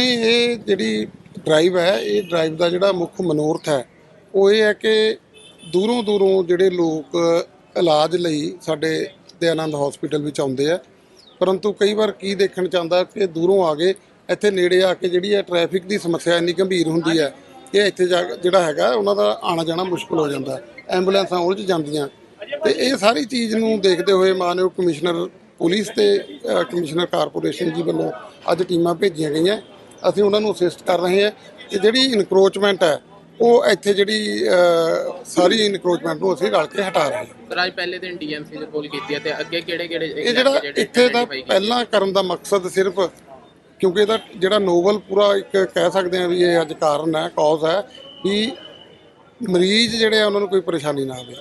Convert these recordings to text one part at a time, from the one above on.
ਨਹੀਂ, ਇਹ ਜਿਹੜੀ ਡਰਾਈਵ ਹੈ, ਇਹ ਡਰਾਈਵ ਦਾ ਜਿਹੜਾ ਮੁੱਖ ਮਨੋਰਥ ਹੈ, ਉਹ ਇਹ ਹੈ ਕਿ ਦੂਰੋਂ ਦੂਰੋਂ ਜਿਹੜੇ ਲੋਕ ਇਲਾਜ ਲਈ ਸਾਡੇ ਦਇਆਨੰਦ ਹਸਪੀਟਲ ਵਿੱਚ ਆਉਂਦੇ ਆ। ਪਰੰਤੂ ਕਈ ਵਾਰ ਕੀ ਦੇਖਣ ਚਾਹੁੰਦਾ ਕਿ ਦੂਰੋਂ ਆ ਗਏ ਇੱਥੇ ਨੇੜੇ ਆ ਕੇ ਜਿਹੜੀ ਹੈ ਟ੍ਰੈਫਿਕ ਦੀ ਸਮੱਸਿਆ ਇੰਨੀ ਗੰਭੀਰ ਹੁੰਦੀ ਹੈ ਕਿ ਇੱਥੇ ਜਾ ਜਿਹੜਾ ਹੈਗਾ, ਉਹਨਾਂ ਦਾ ਆਣਾ ਜਾਣਾ ਮੁਸ਼ਕਲ ਹੋ ਜਾਂਦਾ, ਐਂਬੂਲੈਂਸਾਂ ਉਲਝ ਜਾਂਦੀਆਂ। ਤੇ ਇਹ ਸਾਰੀ ਚੀਜ਼ ਨੂੰ ਦੇਖਦੇ ਹੋਏ ਮਾਨਯੋਗ ਕਮਿਸ਼ਨਰ, ਪੁਲਿਸ ਤੇ ਕਮਿਸ਼ਨਰ ਕਾਰਪੋਰੇਸ਼ਨ ਜੀ ਵੱਲੋਂ ਅੱਜ ਟੀਮਾਂ ਭੇਜੀਆਂ ਗਈਆਂ। ਅਸੀਂ ਉਹਨਾਂ ਨੂੰ ਅਸਿਸਟ ਕਰ ਰਹੇ ਹਾਂ ਕਿ ਜਿਹੜੀ ਇਨਕਰੋਚਮੈਂਟ ਹੈ ਉਹ ਇੱਥੇ ਜਿਹੜੀ ਸਾਰੀ ਇਨਕਰੋਚਮੈਂਟ ਨੂੰ ਅਸੀਂ ਰਲ ਕੇ ਹਟਾ ਰਹੇ ਹਾਂ। ਪਰ ਅੱਜ ਪਹਿਲੇ ਦਿਨ ਡੀਐਮਸੀ ਦੇ ਕੋਲ ਕੀਤੀ ਹੈ ਤੇ ਅੱਗੇ ਕਿਹੜੇ ਕਿਹੜੇ ਇਹ ਜਿਹੜਾ ਇੱਥੇ ਦਾ ਪਹਿਲਾਂ ਕਰਨ ਦਾ ਮਕਸਦ ਸਿਰਫ ਕਿਉਂਕਿ ਇਹਦਾ ਜਿਹੜਾ ਨੋਵਲ ਪੂਰਾ ਇੱਕ ਕਹਿ ਸਕਦੇ ਆ ਵੀ ਇਹ ਅੱਜ ਕਾਰਨ ਹੈ ਕੌਜ਼ ਹੈ ਵੀ ਮਰੀਜ਼ ਜਿਹੜੇ ਆ ਉਹਨਾਂ ਨੂੰ ਕੋਈ ਪਰੇਸ਼ਾਨੀ ਨਾ ਆਵੇ।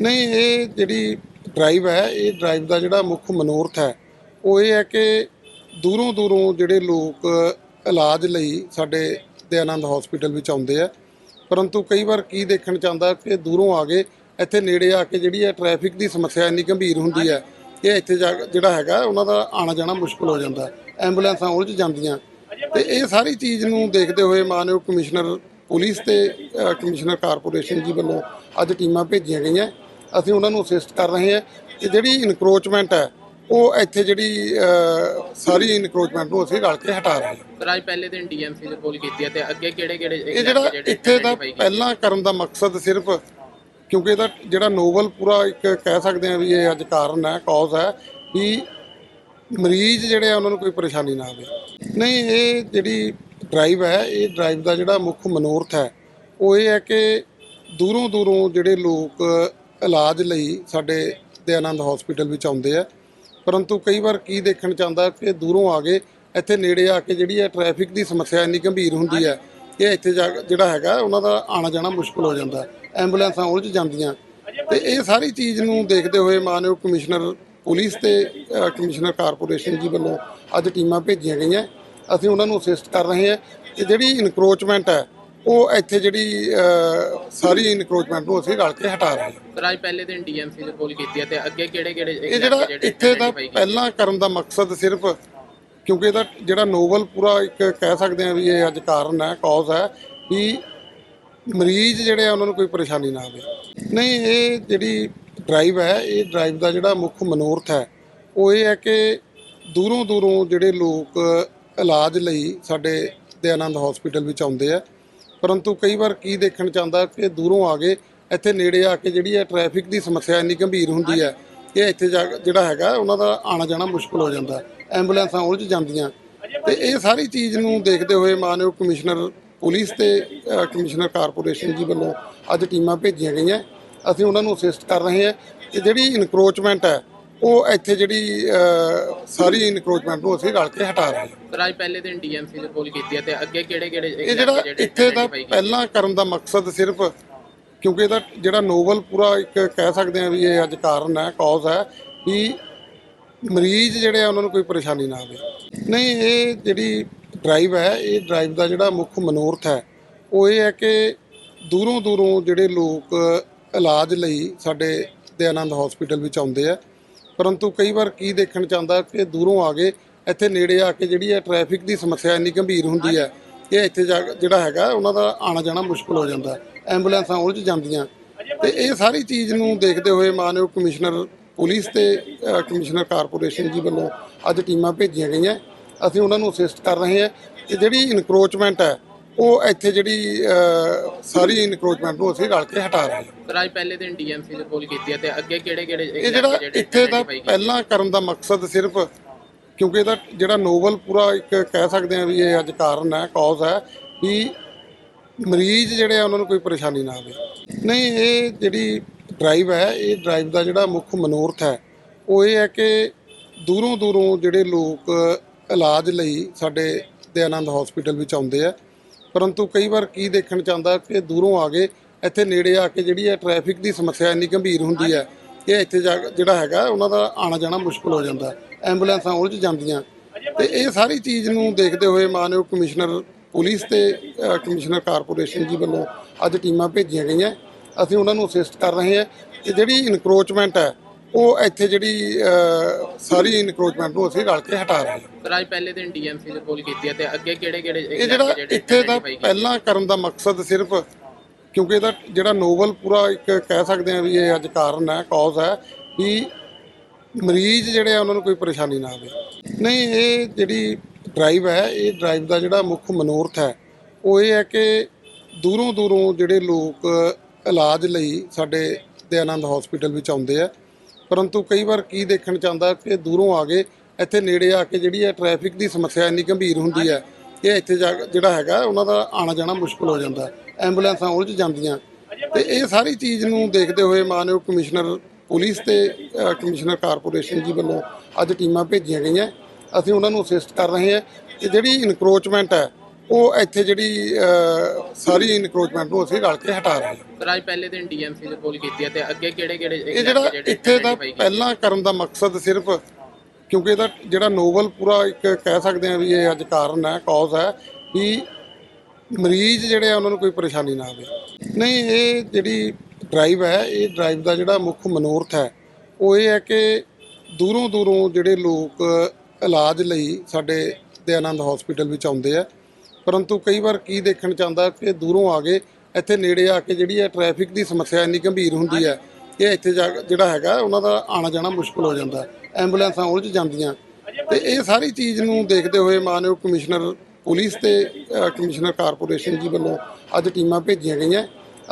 ਨਹੀਂ ਇਹ ਜਿਹੜੀ ਡਰਾਈਵ ਹੈ ਇਹ ਡਰਾਈਵ ਦਾ ਜਿਹੜਾ ਮੁੱਖ ਮਨੋਰਥ ਹੈ ਉਹ ਇਹ ਹੈ ਕਿ ਦੂਰੋਂ ਦੂਰੋਂ ਜਿਹੜੇ ਲੋਕ ਇਲਾਜ ਲਈ ਸਾਡੇ ਦਇਆਨੰਦ ਹਸਪੀਟਲ ਵਿੱਚ ਆਉਂਦੇ ਆ। ਪਰੰਤੂ ਕਈ ਵਾਰ ਕੀ ਦੇਖਣ ਚਾਹੁੰਦਾ ਕਿ ਦੂਰੋਂ ਆ ਗਏ ਇੱਥੇ ਨੇੜੇ ਆ ਕੇ ਜਿਹੜੀ ਹੈ ਟ੍ਰੈਫਿਕ ਦੀ ਸਮੱਸਿਆ ਇੰਨੀ ਗੰਭੀਰ ਹੁੰਦੀ ਹੈ ਕਿ ਇੱਥੇ ਜਾ ਕੇ ਜਿਹੜਾ ਹੈਗਾ ਉਹਨਾਂ ਦਾ ਆਣਾ ਜਾਣਾ ਮੁਸ਼ਕਲ ਹੋ ਜਾਂਦਾ। ਐਂਬੂਲੈਂਸਾਂ ਉਲਝ ਜਾਂਦੀਆਂ। ਤੇ ਇਹ ਸਾਰੀ ਚੀਜ਼ ਨੂੰ ਦੇਖਦੇ ਹੋਏ ਮਾਨਯੋਗ ਕਮਿਸ਼ਨਰ, ਪੁਲਿਸ ਤੇ ਕਮਿਸ਼ਨਰ ਕਾਰਪੋਰੇਸ਼ਨ ਜੀ ਵੱਲੋਂ ਅੱਜ ਟੀਮਾਂ ਭੇਜੀਆਂ ਗਈਆਂ। ਅਸੀਂ ਉਹਨਾਂ ਨੂੰ ਅਸਿਸਟ ਕਰ ਰਹੇ ਹਾਂ ਕਿ ਜਿਹੜੀ ਇਨਕਰੋਚਮੈਂਟ ਹੈ ਉਹ ਇੱਥੇ ਜਿਹੜੀ ਸਾਰੀ ਇਨਕਰੋਚਮੈਂਟ ਨੂੰ ਅਸੀਂ ਰਲ ਕੇ ਹਟਾ ਰਹੇ ਹਾਂ। ਪਰ ਅੱਜ ਪਹਿਲੇ ਦਿਨ ਡੀਐਮਸੀ ਦੇ ਕੋਲ ਕੀਤੀ ਹੈ ਤੇ ਅੱਗੇ ਕਿਹੜੇ ਕਿਹੜੇ ਇਹ ਜਿਹੜਾ ਇੱਥੇ ਦਾ ਪਹਿਲਾਂ ਕਰਨ ਦਾ ਮਕਸਦ ਸਿਰਫ ਕਿਉਂਕਿ ਇਹਦਾ ਜਿਹੜਾ ਨੋਵਲ ਪੂਰਾ ਇੱਕ ਕਹਿ ਸਕਦੇ ਆ ਵੀ ਇਹ ਅੱਜ ਕਾਰਨ ਹੈ ਕੌਜ਼ ਹੈ ਵੀ ਮਰੀਜ਼ ਜਿਹੜੇ ਆ ਉਹਨਾਂ ਨੂੰ ਕੋਈ ਪਰੇਸ਼ਾਨੀ ਨਾ ਆਵੇ। ਨਹੀਂ ਇਹ ਜਿਹੜੀ ਡਰਾਈਵ ਹੈ ਇਹ ਡਰਾਈਵ ਦਾ ਜਿਹੜਾ ਮੁੱਖ ਮਨੋਰਥ ਹੈ ਉਹ ਇਹ ਹੈ ਕਿ ਦੂਰੋਂ ਦੂਰੋਂ ਜਿਹੜੇ ਲੋਕ ਇਲਾਜ ਲਈ ਸਾਡੇ ਦਇਆਨੰਦ ਹਸਪੀਟਲ ਵਿੱਚ ਆਉਂਦੇ ਆ ਪਰੰਤੂ ਕਈ ਵਾਰ ਕੀ ਦੇਖਣ ਚ ਆਉਂਦਾ ਕਿ ਦੂਰੋਂ ਆ ਕੇ ਇੱਥੇ ਨੇੜੇ ਆ ਕੇ ਜਿਹੜੀ ਹੈ ਟ੍ਰੈਫਿਕ ਦੀ ਸਮੱਸਿਆ ਇੰਨੀ ਗੰਭੀਰ ਹੁੰਦੀ ਹੈ ਕਿ ਇੱਥੇ ਜਿਹੜਾ ਹੈਗਾ ਉਹਨਾਂ ਦਾ ਆਣਾ ਜਾਣਾ ਮੁਸ਼ਕਲ ਹੋ ਜਾਂਦਾ। ਐਂਬੂਲੈਂਸਾਂ ਉਲਝ ਜਾਂਦੀਆਂ। ਤੇ ਇਹ ਸਾਰੀ ਚੀਜ਼ ਨੂੰ ਦੇਖਦੇ ਹੋਏ ਮਾਨਯੋਗ ਕਮਿਸ਼ਨਰ ਪੁਲਿਸ ਤੇ ਕਮਿਸ਼ਨਰ ਕਾਰਪੋਰੇਸ਼ਨ ਜੀ ਵੱਲੋਂ ਅੱਜ ਟੀਮਾਂ ਭੇਜੀਆਂ ਗਈਆਂ। ਅਸੀਂ ਉਹਨਾਂ ਨੂੰ ਅਸਿਸਟ ਕਰ ਰਹੇ ਹਾਂ ਕਿ ਜਿਹੜੀ ਇਨਕਰੋਚਮੈਂਟ ਹੈ ਉਹ ਇੱਥੇ ਜਿਹੜੀ ਅ, ਸਾਰੀ ਇਨਕਰੋਚਮੈਂਟ ਨੂੰ ਅਸੀਂ ਰਲ ਕੇ ਹਟਾ ਰਹੇ ਹਾਂ। ਅੱਜ ਪਹਿਲੇ ਦਿਨ ਡੀਐਮਸੀ ਦੇ ਕੋਲ ਕੀਤੀ ਹੈ ਤੇ ਅੱਗੇ ਕਿਹੜੇ ਕਿਹੜੇ ਇਹ ਜਿਹੜਾ ਇੱਥੇ ਦਾ ਪਹਿਲਾਂ ਕਰਨ ਦਾ ਮਕਸਦ ਸਿਰਫ ਕਿਉਂਕਿ ਇਹਦਾ ਜਿਹੜਾ ਨੋਵਲ ਪੂਰਾ ਇੱਕ ਕਹਿ ਸਕਦੇ ਆ ਵੀ ਇਹ ਅੱਜ ਕਾਰਨ ਹੈ ਕੌਜ਼ ਹੈ ਵੀ ਮਰੀਜ਼ ਜਿਹੜੇ ਆ ਉਹਨਾਂ ਨੂੰ ਕੋਈ ਪਰੇਸ਼ਾਨੀ ਨਾ ਆਵੇ। ਨਹੀਂ ਇਹ ਜਿਹੜੀ ਡਰਾਈਵ ਹੈ ਇਹ ਡਰਾਈਵ ਦਾ ਜਿਹੜਾ ਮੁੱਖ ਮਨੋਰਥ ਹੈ ਉਹ ਇਹ ਹੈ ਕਿ ਦੂਰੋਂ ਦੂਰੋਂ ਜਿਹੜੇ ਲੋਕ ਇਲਾਜ ਲਈ ਸਾਡੇ ਦਇਆਨੰਦ ਹਸਪੀਟਲ ਵਿੱਚ ਆਉਂਦੇ ਆ ਪਰੰਤੂ ਕਈ ਵਾਰ ਕੀ ਦੇਖਣ ਚਾਹੁੰਦਾ ਕਿ ਦੂਰੋਂ ਆ ਕੇ ਇੱਥੇ ਨੇੜੇ ਆ ਕੇ ਜਿਹੜੀ ਹੈ ਟ੍ਰੈਫਿਕ ਦੀ ਸਮੱਸਿਆ ਇੰਨੀ ਗੰਭੀਰ ਹੁੰਦੀ ਹੈ ਕਿ ਇੱਥੇ ਜਾ ਜਿਹੜਾ ਹੈਗਾ ਉਹਨਾਂ ਦਾ ਆਣਾ ਜਾਣਾ ਮੁਸ਼ਕਲ ਹੋ ਜਾਂਦਾ ਹੈ। ਐਂਬੂਲੈਂਸਾਂ ਉਲਝ ਜਾਂਦੀਆਂ ਤੇ ਇਹ ਸਾਰੀ ਚੀਜ਼ ਨੂੰ ਦੇਖਦੇ ਹੋਏ ਮਾਨਯੋਗ ਕਮਿਸ਼ਨਰ, ਪੁਲਿਸ ਤੇ ਕਮਿਸ਼ਨਰ ਕਾਰਪੋਰੇਸ਼ਨ ਜੀ ਵੱਲੋਂ ਅੱਜ ਟੀਮਾਂ ਭੇਜੀਆਂ ਗਈਆਂ ਅਸੀਂ ਉਹਨਾਂ ਨੂੰ ਅਸਿਸਟ ਕਰ ਰਹੇ ਹਾਂ ਕਿ ਜਿਹੜੀ ਇਨਕਰੋਚਮੈਂਟ ਹੈ ਉਹ ਇੱਥੇ ਜਿਹੜੀ ਸਾਰੀ ਇਨਕਰੋਚਮੈਂਟ ਨੂੰ ਅਸੀਂ ਰਲ ਕੇ ਹਟਾ ਰਹੇ ਹਾਂ। ਪਰ ਅੱਜ ਪਹਿਲੇ ਦਿਨ ਡੀਐਮਸੀ ਦੇ ਕੋਲ ਕੀਤੀ ਹੈ ਤੇ ਅੱਗੇ ਕਿਹੜੇ ਕਿਹੜੇ ਇਹ ਜਿਹੜਾ ਇੱਥੇ ਦਾ ਪਹਿਲਾਂ ਕਰਨ ਦਾ ਮਕਸਦ ਸਿਰਫ ਕਿਉਂਕਿ ਇਹਦਾ ਜਿਹੜਾ ਨੋਵਲ ਪੂਰਾ ਇੱਕ ਕਹਿ ਸਕਦੇ ਆ ਵੀ ਇਹ ਅੱਜ ਕਾਰਨ ਹੈ ਕੌਜ਼ ਹੈ ਵੀ ਮਰੀਜ਼ ਜਿਹੜੇ ਆ ਉਹਨਾਂ ਨੂੰ ਕੋਈ ਪਰੇਸ਼ਾਨੀ ਨਾ ਆਵੇ। ਨਹੀਂ ਇਹ ਜਿਹੜੀ ਡਰਾਈਵ ਹੈ ਇਹ ਡਰਾਈਵ ਦਾ ਜਿਹੜਾ ਮੁੱਖ ਮਨੋਰਥ ਹੈ ਉਹ ਇਹ ਹੈ ਕਿ ਦੂਰੋਂ ਦੂਰੋਂ ਜਿਹੜੇ ਲੋਕ ਇਲਾਜ ਲਈ ਸਾਡੇ ਦਇਆਨੰਦ ਹਸਪੀਟਲ ਵਿੱਚ ਆਉਂਦੇ ਆ ਪਰੰਤੂ ਕਈ ਵਾਰ ਕੀ ਦੇਖਣ ਚਾਹੁੰਦਾ ਕਿ ਦੂਰੋਂ ਆ ਕੇ ਇੱਥੇ ਨੇੜੇ ਆ ਕੇ ਜਿਹੜੀ ਹੈ ਟ੍ਰੈਫਿਕ ਦੀ ਸਮੱਸਿਆ ਇੰਨੀ ਗੰਭੀਰ ਹੁੰਦੀ ਹੈ ਕਿ ਇੱਥੇ ਜਾ ਜਿਹੜਾ ਹੈਗਾ ਉਹਨਾਂ ਦਾ ਆਣਾ ਜਾਣਾ ਮੁਸ਼ਕਲ ਹੋ ਜਾਂਦਾ। ਐਂਬੂਲੈਂਸਾਂ ਉਲਝ ਜਾਂਦੀਆਂ। ਤੇ ਇਹ ਸਾਰੀ ਚੀਜ਼ ਨੂੰ ਦੇਖਦੇ ਹੋਏ ਮਾਨਯੋਗ ਕਮਿਸ਼ਨਰ, ਪੁਲਿਸ ਤੇ ਕਮਿਸ਼ਨਰ ਕਾਰਪੋਰੇਸ਼ਨ ਜੀ ਵੱਲੋਂ ਅੱਜ ਟੀਮਾਂ ਭੇਜੀਆਂ ਗਈਆਂ। ਅਸੀਂ ਉਹਨਾਂ ਨੂੰ ਅਸਿਸਟ ਕਰ ਰਹੇ ਹਾਂ ਕਿ ਜਿਹੜੀ ਇਨਕਰੋਚਮੈਂਟ ਹੈ ਉਹ ਇੱਥੇ ਜਿਹੜੀ ਸਾਰੀ ਇਨਕਰੋਚਮੈਂਟ ਨੂੰ ਅਸੀਂ ਰਲ ਕੇ ਹਟਾ ਰਹੇ ਹਾਂ। ਪਰ ਅੱਜ ਪਹਿਲੇ ਦਿਨ ਡੀਐਮਸੀ ਦੇ ਕੋਲ ਕੀਤੀ ਹੈ ਤੇ ਅੱਗੇ ਕਿਹੜੇ ਕਿਹੜੇ ਇਹ ਜਿਹੜਾ ਇੱਥੇ ਦਾ ਪਹਿਲਾਂ ਕਰਨ ਦਾ ਮਕਸਦ ਸਿਰਫ ਕਿਉਂਕਿ ਇਹਦਾ ਜਿਹੜਾ ਨੋਵਲ ਪੂਰਾ ਇੱਕ ਕਹਿ ਸਕਦੇ ਆ ਵੀ ਇਹ ਅੱਜ ਕਾਰਨ ਹੈ ਕੌਜ਼ ਹੈ ਵੀ ਮਰੀਜ਼ ਜਿਹੜੇ ਆ ਉਹਨਾਂ ਨੂੰ ਕੋਈ ਪਰੇਸ਼ਾਨੀ ਨਾ ਆਵੇ। ਨਹੀਂ ਇਹ ਜਿਹੜੀ ਡਰਾਈਵ ਹੈ ਇਹ ਡਰਾਈਵ ਦਾ ਜਿਹੜਾ ਮੁੱਖ ਮਨੋਰਥ ਹੈ ਉਹ ਇਹ ਹੈ ਕਿ ਦੂਰੋਂ ਦੂਰੋਂ ਜਿਹੜੇ ਲੋਕ ਇਲਾਜ ਲਈ ਸਾਡੇ ਦਇਆਨੰਦ ਹਸਪੀਟਲ ਵਿੱਚ ਆਉਂਦੇ ਆ ਪਰੰਤੂ ਕਈ ਵਾਰ ਕੀ ਦੇਖਣ ਚਾਹੁੰਦਾ ਕਿ ਦੂਰੋਂ ਆ ਕੇ ਇੱਥੇ ਨੇੜੇ ਆ ਕੇ ਜਿਹੜੀ ਹੈ ਟ੍ਰੈਫਿਕ ਦੀ ਸਮੱਸਿਆ ਇੰਨੀ ਗੰਭੀਰ ਹੁੰਦੀ ਹੈ ਕਿ ਇੱਥੇ ਜਾ ਜਿਹੜਾ ਹੈਗਾ, ਉਹਨਾਂ ਦਾ ਆਣਾ ਜਾਣਾ ਮੁਸ਼ਕਲ ਹੋ ਜਾਂਦਾ। ਐਂਬੂਲੈਂਸਾਂ ਉਲਝ ਜਾਂਦੀਆਂ। ਤੇ ਇਹ ਸਾਰੀ ਚੀਜ਼ ਨੂੰ ਦੇਖਦੇ ਹੋਏ ਮਾਨਯੋਗ ਕਮਿਸ਼ਨਰ, ਪੁਲਿਸ ਤੇ ਕਮਿਸ਼ਨਰ ਕਾਰਪੋਰੇਸ਼ਨ ਜੀ ਵੱਲੋਂ ਅੱਜ ਟੀਮਾਂ ਭੇਜੀਆਂ ਗਈਆਂ। ਅਸੀਂ ਉਹਨਾਂ ਨੂੰ ਅਸਿਸਟ ਕਰ ਰਹੇ ਹਾਂ ਕਿ ਜਿਹੜੀ ਇਨਕਰੋਚਮੈਂਟ ਹੈ ਉਹ ਇੱਥੇ ਜਿਹੜੀ ਅਹ, ਸਾਰੀ ਇਨਕਰੋਚਮੈਂਟ ਨੂੰ ਅਸੀਂ ਰਲ ਕੇ ਹਟਾ ਰਹੇ ਹਾਂ। ਪਰ ਅੱਜ ਪਹਿਲੇ ਦਿਨ ਡੀਐਮਸੀ ਦੇ ਕੋਲ ਕੀਤੀ ਹੈ ਤੇ ਅੱਗੇ ਕਿਹੜੇ ਕਿਹੜੇ ਇਹ ਜਿਹੜਾ ਇੱਥੇ ਦਾ ਪਹਿਲਾਂ ਕਰਨ ਦਾ ਮਕਸਦ ਸਿਰਫ ਕਿਉਂਕਿ ਇਹਦਾ ਜਿਹੜਾ ਨੋਵਲ ਪੂਰਾ ਇੱਕ ਕਹਿ ਸਕਦੇ ਆ ਵੀ ਇਹ ਅੱਜ ਕਾਰਨ ਹੈ ਕੌਜ਼ ਹੈ ਵੀ ਮਰੀਜ਼ ਜਿਹੜੇ ਆ ਉਹਨਾਂ ਨੂੰ ਕੋਈ ਪਰੇਸ਼ਾਨੀ ਨਾ ਆਵੇ। ਨਹੀਂ ਇਹ ਜਿਹੜੀ ਡਰਾਈਵ ਹੈ ਇਹ ਡਰਾਈਵ ਦਾ ਜਿਹੜਾ ਮੁੱਖ ਮਨੋਰਥ ਹੈ ਉਹ ਇਹ ਹੈ ਕਿ ਦੂਰੋਂ ਦੂਰੋਂ ਜਿਹੜੇ ਲੋਕ ਇਲਾਜ ਲਈ ਸਾਡੇ ਦਇਆਨੰਦ ਹਸਪੀਟਲ ਵਿੱਚ ਆਉਂਦੇ ਆ ਪਰੰਤੂ ਕਈ ਵਾਰ ਕੀ ਦੇਖਣ ਚਾਹੁੰਦਾ ਕਿ ਦੂਰੋਂ ਆ ਗਏ ਇੱਥੇ ਨੇੜੇ ਆ ਕੇ ਜਿਹੜੀ ਹੈ ਟ੍ਰੈਫਿਕ ਦੀ ਸਮੱਸਿਆ ਇੰਨੀ ਗੰਭੀਰ ਹੁੰਦੀ ਹੈ ਕਿ ਇੱਥੇ ਜਾ ਕੇ ਜਿਹੜਾ ਹੈਗਾ ਉਹਨਾਂ ਦਾ ਆਣਾ ਜਾਣਾ ਮੁਸ਼ਕਲ ਹੋ ਜਾਂਦਾ, ਐਂਬੂਲੈਂਸਾਂ ਉਲਝ ਜਾਂਦੀਆਂ। ਤੇ ਇਹ ਸਾਰੀ ਚੀਜ਼ ਨੂੰ ਦੇਖਦੇ ਹੋਏ ਮਾਨਯੋਗ ਕਮਿਸ਼ਨਰ, ਪੁਲਿਸ ਤੇ ਕਮਿਸ਼ਨਰ ਕਾਰਪੋਰੇਸ਼ਨ ਜੀ ਵੱਲੋਂ ਅੱਜ ਟੀਮਾਂ ਭੇਜੀਆਂ ਗਈਆਂ। ਅਸੀਂ ਉਹਨਾਂ ਨੂੰ ਅਸਿਸਟ ਕਰ ਰਹੇ ਹਾਂ ਕਿ ਜਿਹੜੀ ਇਨਕਰੋਚਮੈਂਟ ਹੈ ਉਹ ਇੱਥੇ ਜਿਹੜੀ ਸਾਰੀ ਇਨਕਰੋਚਮੈਂਟ ਨੂੰ ਅਸੀਂ ਰਲ ਕੇ ਹਟਾ ਰਹੇ ਹਾਂ। ਪਰ ਅੱਜ ਪਹਿਲੇ ਦਿਨ ਡੀਐਮਸੀ ਦੇ ਕੋਲ ਕੀਤੀ ਹੈ ਤੇ ਅੱਗੇ ਕਿਹੜੇ ਕਿਹੜੇ ਇਹ ਜਿਹੜਾ ਇੱਥੇ ਦਾ ਪਹਿਲਾਂ ਕਰਨ ਦਾ ਮਕਸਦ ਸਿਰਫ ਕਿਉਂਕਿ ਇਹਦਾ ਜਿਹੜਾ ਨੋਵਲ ਪੂਰਾ ਇੱਕ ਕਹਿ ਸਕਦੇ ਆ ਵੀ ਇਹ ਅੱਜ ਕਾਰਨ ਹੈ ਕੌਜ਼ ਹੈ ਵੀ ਮਰੀਜ਼ ਜਿਹੜੇ ਆ ਉਹਨਾਂ ਨੂੰ ਕੋਈ ਪਰੇਸ਼ਾਨੀ ਨਾ ਆਵੇ। ਨਹੀਂ ਇਹ ਜਿਹੜੀ ਡਰਾਈਵ ਹੈ ਇਹ ਡਰਾਈਵ ਦਾ ਜਿਹੜਾ ਮੁੱਖ ਮਨੋਰਥ ਹੈ ਉਹ ਇਹ ਹੈ ਕਿ ਦੂਰੋਂ ਦੂਰੋਂ ਜਿਹੜੇ ਲੋਕ ਇਲਾਜ ਲਈ ਸਾਡੇ ਦਇਆਨੰਦ ਹਸਪੀਟਲ ਵਿੱਚ ਆਉਂਦੇ ਆ ਪਰੰਤੂ ਕਈ ਵਾਰ ਕੀ ਦੇਖਣ ਚ ਆਉਂਦਾ ਕਿ ਦੂਰੋਂ ਆ ਕੇ ਇੱਥੇ ਨੇੜੇ ਆ ਕੇ ਜਿਹੜੀ ਹੈ ਟ੍ਰੈਫਿਕ ਦੀ ਸਮੱਸਿਆ ਇੰਨੀ ਗੰਭੀਰ ਹੁੰਦੀ ਹੈ ਕਿ ਇੱਥੇ ਜਿਹੜਾ ਹੈਗਾ ਉਹਨਾਂ ਦਾ ਆਣਾ ਜਾਣਾ ਮੁਸ਼ਕਲ ਹੋ ਜਾਂਦਾ। ਐਂਬੂਲੈਂਸਾਂ ਉਲਝ ਜਾਂਦੀਆਂ। ਤੇ ਇਹ ਸਾਰੀ ਚੀਜ਼ ਨੂੰ ਦੇਖਦੇ ਹੋਏ ਮਾਨਯੋਗ ਕਮਿਸ਼ਨਰ ਪੁਲਿਸ ਤੇ ਕਮਿਸ਼ਨਰ ਕਾਰਪੋਰੇਸ਼ਨ ਜੀ ਵੱਲੋਂ ਅੱਜ ਟੀਮਾਂ ਭੇਜੀਆਂ ਗਈਆਂ।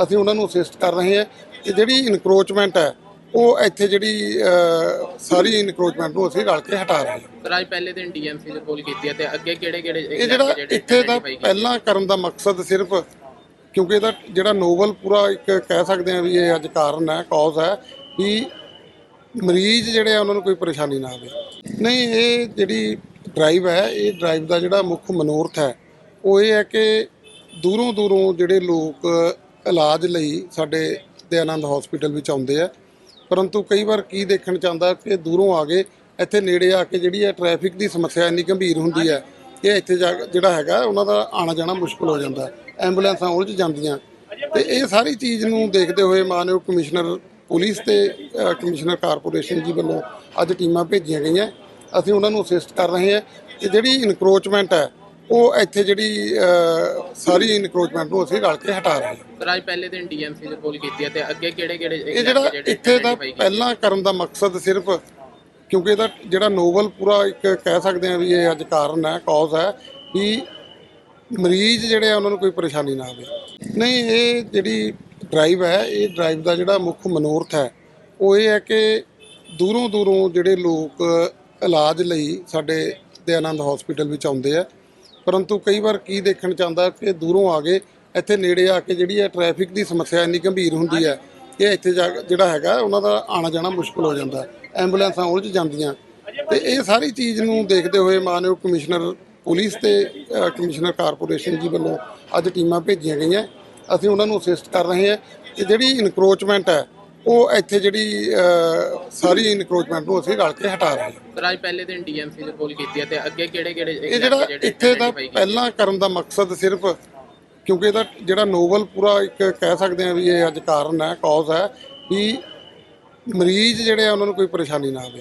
ਅਸੀਂ ਉਹਨਾਂ ਨੂੰ ਅਸਿਸਟ ਕਰ ਰਹੇ ਹਾਂ ਕਿ ਜਿਹੜੀ ਇਨਕਰੋਚਮੈਂਟ ਹੈ ਉਹ ਇੱਥੇ ਜਿਹੜੀ ਅ, ਸਾਰੀ ਇਨਕਰੋਚਮੈਂਟ ਨੂੰ ਅਸੀਂ ਰਲ ਕੇ ਹਟਾ ਰਹੇ ਹਾਂ। ਅੱਜ ਪਹਿਲੇ ਦਿਨ ਡੀਐਮਸੀ ਦੇ ਕੋਲ ਕੀਤੀ ਹੈ ਤੇ ਅੱਗੇ ਕਿਹੜੇ ਕਿਹੜੇ ਇਹ ਜਿਹੜਾ ਇੱਥੇ ਦਾ ਪਹਿਲਾਂ ਕਰਨ ਦਾ ਮਕਸਦ ਸਿਰਫ ਕਿਉਂਕਿ ਇਹਦਾ ਜਿਹੜਾ ਨੋਵਲ ਪੂਰਾ ਇੱਕ ਕਹਿ ਸਕਦੇ ਆ ਵੀ ਇਹ ਅੱਜ ਕਾਰਨ ਹੈ ਕੌਜ਼ ਹੈ ਵੀ ਮਰੀਜ਼ ਜਿਹੜੇ ਆ ਉਹਨਾਂ ਨੂੰ ਕੋਈ ਪਰੇਸ਼ਾਨੀ ਨਾ ਆਵੇ। ਨਹੀਂ ਇਹ ਜਿਹੜੀ ਡਰਾਈਵ ਹੈ ਇਹ ਡਰਾਈਵ ਦਾ ਜਿਹੜਾ ਮੁੱਖ ਮਨੋਰਥ ਹੈ ਉਹ ਇਹ ਹੈ ਕਿ ਦੂਰੋਂ ਦੂਰੋਂ ਜਿਹੜੇ ਲੋਕ ਇਲਾਜ ਲਈ ਸਾਡੇ ਦਇਆਨੰਦ ਹਸਪੀਟਲ ਵਿੱਚ ਆਉਂਦੇ ਆ ਪਰੰਤੂ ਕਈ ਵਾਰ ਕੀ ਦੇਖਣ ਚਾਹੁੰਦਾ ਕਿ ਦੂਰੋਂ ਆ ਕੇ ਇੱਥੇ ਨੇੜੇ ਆ ਕੇ ਜਿਹੜੀ ਹੈ ਟ੍ਰੈਫਿਕ ਦੀ ਸਮੱਸਿਆ ਇੰਨੀ ਗੰਭੀਰ ਹੁੰਦੀ ਹੈ ਕਿ ਇੱਥੇ ਜਾ ਜਿਹੜਾ ਹੈਗਾ ਉਹਨਾਂ ਦਾ ਆਣਾ ਜਾਣਾ ਮੁਸ਼ਕਲ ਹੋ ਜਾਂਦਾ ਐਂਬੂਲੈਂਸਾਂ ਉਲਝ ਜਾਂਦੀਆਂ। ਤੇ ਇਹ ਸਾਰੀ ਚੀਜ਼ ਨੂੰ ਦੇਖਦੇ ਹੋਏ ਮਾਨਯੋਗ ਕਮਿਸ਼ਨਰ, ਪੁਲਿਸ ਤੇ ਕਮਿਸ਼ਨਰ ਕਾਰਪੋਰੇਸ਼ਨ ਜੀ ਵੱਲੋਂ ਅੱਜ ਟੀਮਾਂ ਭੇਜੀਆਂ ਗਈਆਂ। ਅਸੀਂ ਉਹਨਾਂ ਨੂੰ ਅਸਿਸਟ ਕਰ ਰਹੇ ਹਾਂ ਕਿ ਜਿਹੜੀ ਇਨਕਰੋਚਮੈਂਟ ਹੈ ਉਹ ਇੱਥੇ ਜਿਹੜੀ ਸਾਰੀ ਇਨਕਰੋਚਮੈਂਟ ਨੂੰ ਅਸੀਂ ਰਲ ਕੇ ਹਟਾ ਰਹੇ ਹਾਂ। ਪਰ ਅੱਜ ਪਹਿਲੇ ਦਿਨ ਡੀਐਮਸੀ ਦੇ ਕੋਲ ਕੀਤੀ ਹੈ ਤੇ ਅੱਗੇ ਕਿਹੜੇ ਕਿਹੜੇ ਇਹ ਜਿਹੜਾ ਇੱਥੇ ਦਾ ਪਹਿਲਾਂ ਕਰਨ ਦਾ ਮਕਸਦ ਸਿਰਫ ਕਿਉਂਕਿ ਇਹਦਾ ਜਿਹੜਾ ਨੋਵਲ ਪੂਰਾ ਇੱਕ ਕਹਿ ਸਕਦੇ ਆ ਵੀ ਇਹ ਅੱਜ ਕਾਰਨ ਹੈ ਕੌਜ਼ ਹੈ ਵੀ ਮਰੀਜ਼ ਜਿਹੜੇ ਆ ਉਹਨਾਂ ਨੂੰ ਕੋਈ ਪਰੇਸ਼ਾਨੀ ਨਾ ਆਵੇ। ਨਹੀਂ ਇਹ ਜਿਹੜੀ ਡਰਾਈਵ ਹੈ ਇਹ ਡਰਾਈਵ ਦਾ ਜਿਹੜਾ ਮੁੱਖ ਮਨੋਰਥ ਹੈ ਉਹ ਇਹ ਹੈ ਕਿ ਦੂਰੋਂ ਦੂਰੋਂ ਜਿਹੜੇ ਲੋਕ ਇਲਾਜ ਲਈ ਸਾਡੇ ਦਇਆਨੰਦ ਹਸਪੀਟਲ ਵਿੱਚ ਆਉਂਦੇ ਆ ਪਰੰਤੂ ਕਈ ਵਾਰ ਕੀ ਦੇਖਣ ਚਾਹੁੰਦਾ ਕਿ ਦੂਰੋਂ ਆ ਗਏ ਇੱਥੇ ਨੇੜੇ ਆ ਕੇ ਜਿਹੜੀ ਹੈ ਟ੍ਰੈਫਿਕ ਦੀ ਸਮੱਸਿਆ ਇੰਨੀ ਗੰਭੀਰ ਹੁੰਦੀ ਹੈ ਕਿ ਇੱਥੇ ਜਾ ਜਿਹੜਾ ਹੈਗਾ ਉਹਨਾਂ ਦਾ ਆਣਾ ਜਾਣਾ ਮੁਸ਼ਕਲ ਹੋ ਜਾਂਦਾ। ਐਂਬੂਲੈਂਸਾਂ ਉਲਝ ਜਾਂਦੀਆਂ। ਤੇ ਇਹ ਸਾਰੀ ਚੀਜ਼ ਨੂੰ ਦੇਖਦੇ ਹੋਏ ਮਾਨਯੋਗ ਕਮਿਸ਼ਨਰ, ਪੁਲਿਸ ਤੇ ਕਮਿਸ਼ਨਰ ਕਾਰਪੋਰੇਸ਼ਨ ਜੀ ਵੱਲੋਂ ਅੱਜ ਟੀਮਾਂ ਭੇਜੀਆਂ ਗਈਆਂ। ਅਸੀਂ ਉਹਨਾਂ ਨੂੰ ਅਸਿਸਟ ਕਰ ਰਹੇ ਹਾਂ ਕਿ ਜਿਹੜੀ ਇਨਕਰੋਚਮੈਂਟ ਹੈ ਉਹ ਇੱਥੇ ਜਿਹੜੀ ਸਾਰੀ ਇਨਕਰੋਚਮੈਂਟ ਨੂੰ ਅਸੀਂ ਰਲ ਕੇ ਹਟਾ ਰਹੇ ਹਾਂ। ਪਰ ਅੱਜ ਪਹਿਲੇ ਦਿਨ ਡੀਐਮਸੀ ਦੇ ਕੋਲ ਕੀਤੀ ਹੈ ਤੇ ਅੱਗੇ ਕਿਹੜੇ ਕਿਹੜੇ ਇਹ ਜਿਹੜਾ ਇੱਥੇ ਦਾ ਪਹਿਲਾਂ ਕਰਨ ਦਾ ਮਕਸਦ ਸਿਰਫ ਕਿਉਂਕਿ ਇਹਦਾ ਜਿਹੜਾ ਨੋਵਲ ਪੂਰਾ ਇੱਕ ਕਹਿ ਸਕਦੇ ਆ ਵੀ ਇਹ ਅੱਜ ਕਾਰਨ ਹੈ ਕੌਜ਼ ਹੈ ਵੀ ਮਰੀਜ਼ ਜਿਹੜੇ ਆ ਉਹਨਾਂ ਨੂੰ ਕੋਈ ਪਰੇਸ਼ਾਨੀ ਨਾ ਆਵੇ।